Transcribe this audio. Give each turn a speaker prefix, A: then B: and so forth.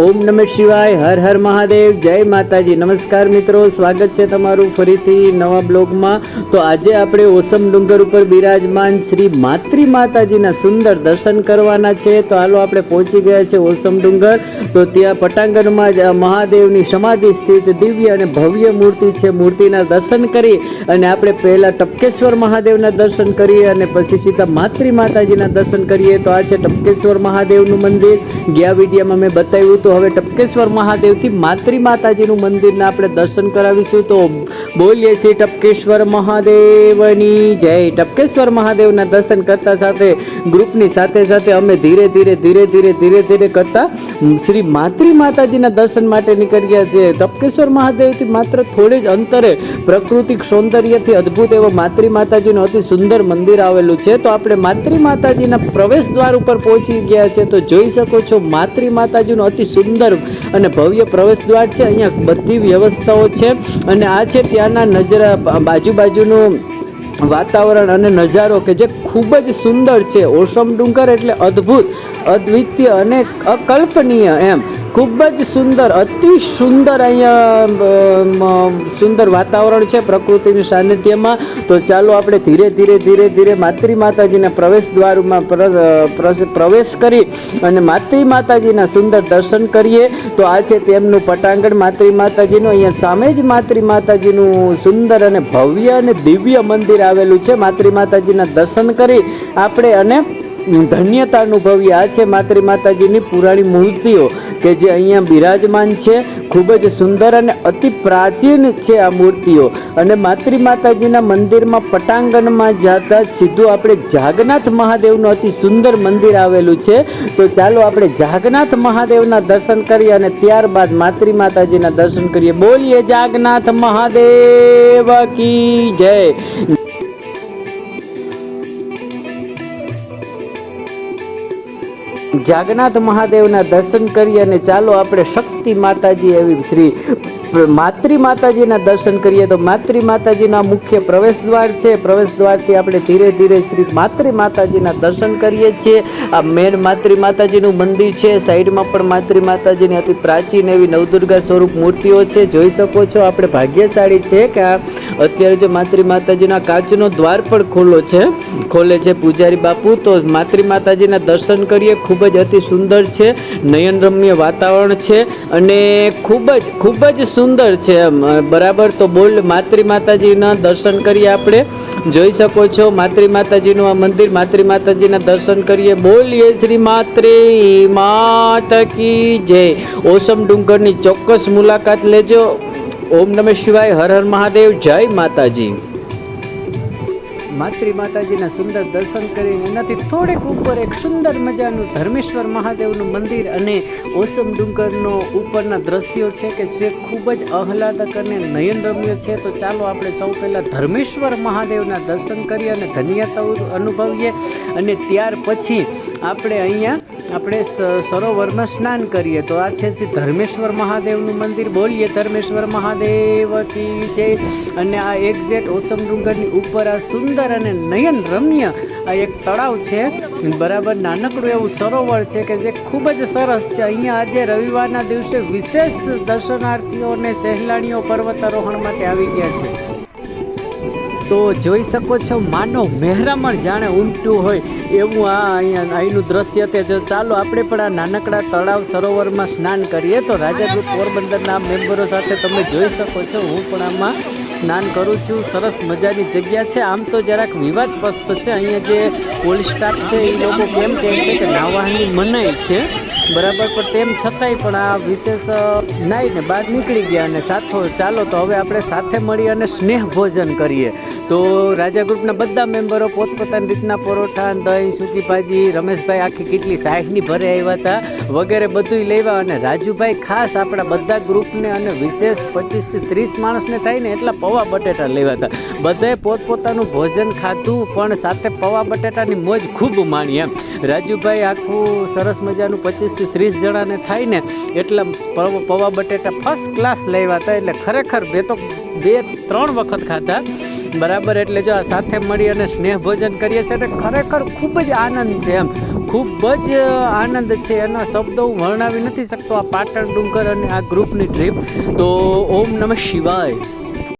A: ઓમ નમઃ શિવાય, હર હર મહાદેવ, જય માતાજી. નમસ્કાર મિત્રો, સ્વાગત છે તમારું ફરીથી નવા બ્લોગમાં. તો આજે આપણે ઓસમ ડુંગર ઉપર બિરાજમાન શ્રી માતૃ માતાજીના સુંદર દર્શન કરવાના છે. તો હાલો આપણે પહોંચી ગયા છે ઓસમ ડુંગર. તો ત્યાં પટાંગણમાં જ મહાદેવની સમાધિ સ્થિત દિવ્ય અને ભવ્ય મૂર્તિ છે. મૂર્તિના દર્શન કરી અને આપણે પહેલાં ટપકેશ્વર મહાદેવના દર્શન કરીએ અને પછી સીધા માતૃ માતાજીના દર્શન કરીએ. તો આ છે ટપકેશ્વર મહાદેવનું મંદિર. ગયા વિડીયામાં મેં બતાવ્યું તો હવે ટપકેશ્વર મહાદેવથી માતૃ માતાજીનું મંદિરના આપણે દર્શન કરાવીશું તો બોલીએ છીએ ટપકેશ્વર મહાદેવની. જય ટપકેશ્વર મહાદેવના દર્શન કરતા સાથે, ગ્રુપની સાથે સાથે અમે ધીરે ધીરે ધીરે ધીરે ધીરે ધીરે કરતા શ્રી માતૃ માતાજીના દર્શન માટે નીકળી ગયા છે તપકેશ્વર મહાદેવથી માત્ર થોડી જ અંતરે પ્રાકૃતિક સૌંદર્યથી અદ્ભુત એવો માતૃ માતાજીનું અતિ સુંદર મંદિર આવેલું છે. તો આપણે માતૃ માતાજીના પ્રવેશ દ્વાર ઉપર પહોંચી ગયા છે તો જોઈ શકો છો, માતૃ માતાજીનું અતિ સુંદર અને ભવ્ય પ્રવેશ દ્વાર છે. અહીંયા બધી વ્યવસ્થાઓ છે. અને આ છે ત્યાંના નજરા, બાજુ બાજુનું વાતાવરણ અને નજારો કે જે ખૂબ જ સુંદર છે. ઓસમ ડુંગર એટલે અદ્ભુત, અદ્વિતીય અને અકલ્પનીય એમ. ખૂબ જ સુંદર, અતિ સુંદર અહીંયા સુંદર વાતાવરણ છે પ્રકૃતિની સાનિધ્યમાં. તો ચાલો આપણે ધીરે ધીરે ધીરે ધીરે માતૃ માતાજીના પ્રવેશ દ્વારમાં પ્ર- પ્ર- પ્રવેશ કરી અને માતૃ માતાજીના સુંદર દર્શન કરીએ. તો આ છે તેમનું પટાંગણ માતૃ માતાજીનું. અહીંયા સામે જ માતૃ માતાજીનું સુંદર અને ભવ્ય અને દિવ્ય મંદિર આવેલું છે. માતૃ માતાજીના દર્શન કરી આપણે અને ધન્યતા અનુભવી. આ છે માતૃ માતાજીની પુરાણી મૂર્તિઓ. કે જે અહીંયા બિરાજમાન છે, ખૂબ જ સુંદર અને અતિ પ્રાચીન છે આ મૂર્તિઓ. અને માતૃ માતાજીના મંદિરમાં પટાંગણમાં જતા સીધું આપણે જાગનાથ મહાદેવનું અતિ સુંદર મંદિર આવેલું છે. તો ચાલો આપણે જાગનાથ મહાદેવના દર્શન કરીએ અને ત્યારબાદ માતૃ માતાજીના દર્શન કરીએ. બોલીએ, જાગનાથ મહાદેવ કી જય. જાગનાથ મહાદેવના દર્શન કરીએ અને ચાલો આપણે શક્તિ માતાજી એવી શ્રી માતૃ માતાજીના દર્શન કરીએ. તો માતૃ માતાજીના મુખ્ય પ્રવેશ દ્વાર છે. પ્રવેશ દ્વારથી આપણે ધીરે ધીરે શ્રી માતૃ માતાજીના દર્શન કરીએ છીએ. આ મેન માતૃ માતાજીનું મંદિર છે. સાઈડમાં પણ માતૃ માતાજીની અતિ પ્રાચીન એવી નવદુર્ગા સ્વરૂપ મૂર્તિઓ છે. જોઈ શકો છો, આપણે ભાગ્યશાળી છે કે આ અત્યારે જો માતૃ માતાજીના કાચનો દ્વાર પણ ખુલ્લો છે, ખોલે છે પૂજારી બાપુ, તો માતૃ માતાજીના દર્શન કરીએ. ખૂબ જ અતિ સુંદર છે નયનરમ્ય વાતાવરણ છે અને ખૂબ જ ખૂબ જ સુંદર છે બરાબર, તો બોલ માતૃ માતાજીના દર્શન કરીએ આપણે. જોઈ શકો છો, માતૃ માતાજીનું આ મંદિર, માતૃ માતાજીના દર્શન કરીએ. બોલીએ શ્રી માતૃ માતકી જય. ઓસમ ડુંગરની ચોક્કસ મુલાકાત લેજો. ઓમ નમઃ શિવાય, હર હર મહાદેવ, જય માતાજી. માતૃ માતાજીના સુંદર દર્શન કરી એનાથી થોડેક ઉપર એક સુંદર મજાનું ધર્મેશ્વર મહાદેવનું મંદિર અને ઓસમ ડુંગરનો ઉપરના દ્રશ્યો છે કે જે ખૂબ જ આહલાદક અને નયનરમ્ય છે. તો ચાલો આપણે સૌ પહેલાં ધર્મેશ્વર મહાદેવના દર્શન કરીએ અને ધન્યતા અનુભવીએ અને ત્યાર પછી આપણે અહીંયા આપણે સરોવરમાં સ્નાન કરીએ. તો આ છે ધર્મેશ્વર મહાદેવનું મંદિર. બોલીએ ધર્મેશ્વર મહાદેવ કી જય અને આ એક્ઝેટ ઓસમ ડુંગરની ઉપર આ સુંદર અને નયન રમ્ય આ એક તળાવ છે. બરાબર નાનકડું એવું સરોવર છે કે જે ખૂબ જ સરસ છે. અહીંયા આજે રવિવારના દિવસે વિશેષ દર્શનાર્થીઓ અને સહેલાણીઓ પર્વતારોહણ માટે આવી ગયા છે. તો જોઈ શકો છો, માનો મહેરામણ જાણે ઉમટ્યું હોય એવું આ અહીંયા અહીંનું દ્રશ્ય તે જો ચાલો આપણે પણ આ નાનકડા તળાવ સરોવરમાં સ્નાન કરીએ તો રાજાપુર પોરબંદરના મેમ્બરો સાથે તમે જોઈ શકો છો. હું પણ આમાં સ્નાન કરું છું. સરસ મજાની જગ્યા છે. આમ તો જરાક વિવાદગ્રસ્ત છે. અહીંયા જે પોલીસ સ્ટાફ છે એ લોકો કેમ કહે છે કે નાહવાની મનાઈ છે. બરાબર, પણ તેમ છતાંય પણ આ વિશેષ નાઈને બહાર નીકળી ગયા અને સાથો ચાલો તો હવે આપણે સાથે મળી અને સ્નેહ ભોજન કરીએ. તો રાજા ગ્રુપના બધા મેમ્બરો પોતપોતાની રીતના પરોઠા દહીં, સૂકી ભાજી, રમેશભાઈ આખી કેટલી સાહેબની ભરે આવ્યા હતા, વગેરે બધું લેવા અને રાજુભાઈ ખાસ આપણા બધા ગ્રુપને અને વિશેષ પચીસથી ત્રીસ માણસને થાય ને એટલા પૌવા બટેટા લેવા હતા. બધાએ પોતપોતાનું ભોજન ખાધું, પણ સાથે પૌવા બટેટાની મોજ ખૂબ માણી એમ. રાજુભાઈ આખું સરસ મજાનું પચીસથી ત્રીસ જણાને થાય ને એટલા પૌવા બટેટા ફર્સ્ટ ક્લાસ લેવા હતા. એટલે ખરેખર બે તો, બે, ત્રણ વખત ખાતા બરાબર, એટલે જો આ સાથે મળી અને સ્નેહ ભોજન કરીએ છીએ એટલે ખરેખર ખૂબ જ આનંદ છે એમ. ખૂબ જ આનંદ છે. એના શબ્દો હું વર્ણવી નથી શકતો. આ પાટણ ડુંગર અને આ ગ્રુપની ટ્રીપ તો ઓમ નમઃ શિવાય.